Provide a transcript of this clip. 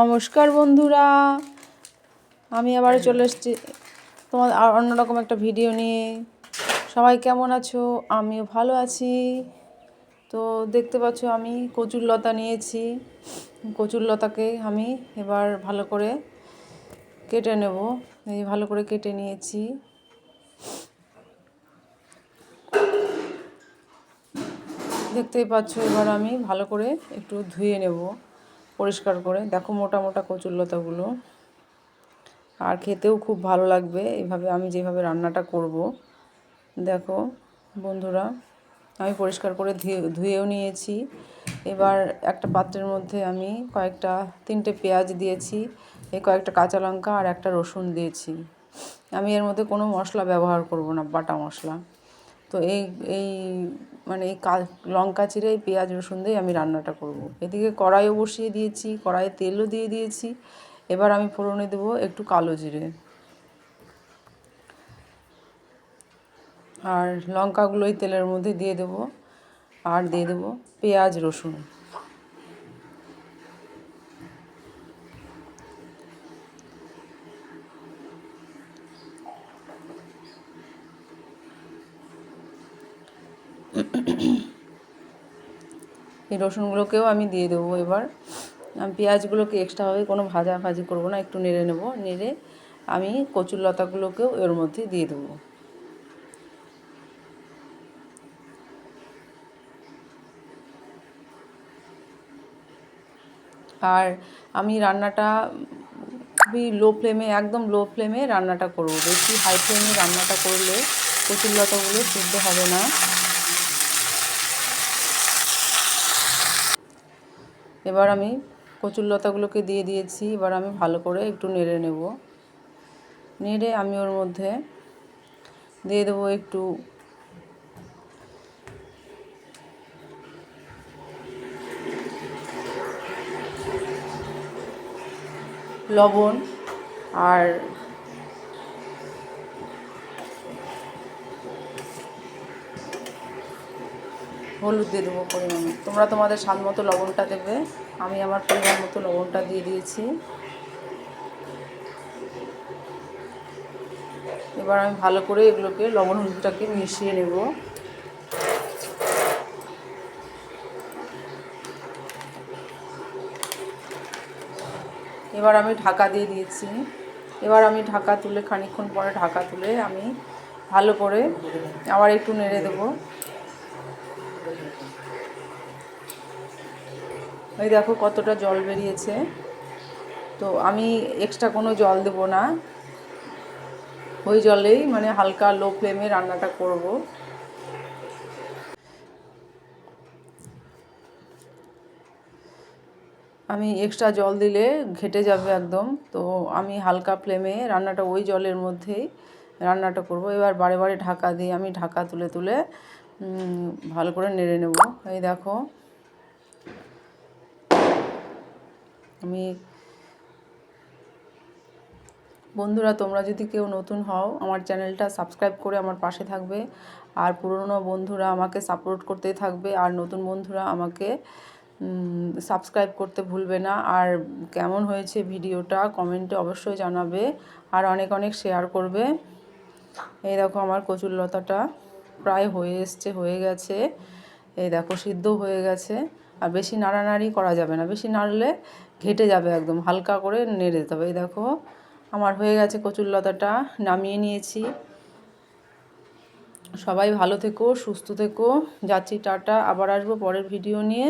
নমস্কার বন্ধুরা। আমি আবার চলে এসেছি তোমার আর অন্যরকম একটা ভিডিও নিয়ে। সবাই কেমন আছো? আমিও ভালো আছি। তো দেখতে পাচ্ছ আমি কচুর লতা নিয়েছি। কচুর লতাকে আমি এবার ভালো করে কেটে নেব। এই ভালো করে কেটে নিয়েছি। দেখতেই পাচ্ছ এবার আমি ভালো করে একটু ধুয়ে নেব। পরিষ্কার করে। দেখো মোটা মোটা কচুর লতাগুলো। আর খেতেও খুব ভালো লাগবে এইভাবে আমি যেভাবে রান্নাটা করব। দেখো বন্ধুরা, আমি পরিষ্কার করে ধুয়ে, ধুয়েও নিয়েছি। এবার একটা পাত্রের মধ্যে আমি কয়েকটা, তিনটে পেঁয়াজ দিয়েছি এই কয়েকটা কাঁচা লঙ্কা আর একটা রসুন দিয়েছি। আমি এর মধ্যে কোনো মশলা ব্যবহার করব না, বাটা মশলা। তো এই এই মানে এই লঙ্কা চিরে এই পেঁয়াজ রসুন দিয়ে আমি রান্নাটা করব। এদিকে কড়াইও বসিয়ে দিয়েছি, কড়াইয়ে তেলও দিয়ে দিয়েছি। এবার আমি ফোড়নে দেবো একটু কালো জিরে। আর লঙ্কাগুলো তেলের মধ্যে দিয়ে দেবো। আর দিয়ে দেবো পেঁয়াজ রসুন। এই রসুনগুলোকেও আমি দিয়ে দেবো এবার। আমি পেঁয়াজগুলোকে এক্সট্রাভাবে কোনো ভাজা ভাজি করব না, একটু নেড়ে নেব। নেড়ে আমি কচুর লতাগুলোকেও এর মধ্যে দিয়ে দেবো। আর আমি রান্নাটা খুবই লো ফ্লেমে একদম লো ফ্লেমে রান্নাটা করব। বেশি হাই ফ্লেমে রান্নাটা করলে কচুর লতাগুলো সিদ্ধ হবে না। এবার আমি কচুর লতাগুলোকে দিয়ে দিয়েছি, এবার আমি ভালো করে একটু নেড়ে নেব। নেড়ে আমি ওর মধ্যে দিয়ে দেবো একটু লবণ আর হলুদ দিয়ে দেবো পরিমাণে। তোমরা তোমাদের স্বাদ মতো লবণটা দেবে। আমি আমার পরিমাণ মতো লবণটা দিয়ে দিয়েছি। এবার আমি ভালো করে এগুলোকে লবণ হলুদটাকে মিশিয়ে নেব। এবার আমি ঢাকা দিয়ে দিয়েছি। এবার আমি ঢাকা তুলে, খানিকক্ষণ পরে ঢাকা তুলে আমি ভালো করে আবার একটু নেড়ে দেবো। এই দেখো কতটা জল বেরিয়েছে। তো আমি এক্সট্রা কোনো জল দেবো না। ওই জলেই মানে হালকা লো ফ্লেমে রান্নাটা করব। আমি এক্সট্রা জল দিলে ঘেটে যাবে একদম। তো আমি হালকা ফ্লেমে রান্নাটা ওই জলের মধ্যেই রান্নাটা করব। এবার বারে বারে ঢাকা দিয়ে আমি ঢাকা তুলে তুলে ভালো করে নেড়ে নেব। এই দেখো। আমি, বন্ধুরা, তোমরা যদি কেউ নতুন হও, আমার চ্যানেলটা সাবস্ক্রাইব করে আমার পাশে থাকবে। আর পুরনো বন্ধুরা আমাকে সাপোর্ট করতে থাকবে। আর নতুন বন্ধুরা আমাকে সাবস্ক্রাইব করতে ভুলবে না। আর কেমন হয়েছে ভিডিওটা কমেন্টে অবশ্যই জানাবে। আর অনেক অনেক শেয়ার করবে। এই দেখো আমার কচুর লতাটা প্রায় হয়ে এসছে, হয়ে গেছে। এই দেখো সিদ্ধ হয়ে গেছে। আর বেশি নাড়ানাড়ি করা যাবে না, বেশি নাড়লে ঘেটে যাবে একদম, হালকা করে নেড়ে দিতে হবে। এই দেখো, আমার হয়ে গেছে কচুর লতাটা, নামিয়ে নিয়েছি। সবাই ভালো থেকো, সুস্থ থেকো। যাচ্ছি, টাটা। আবার আসব পরের ভিডিও নিয়ে।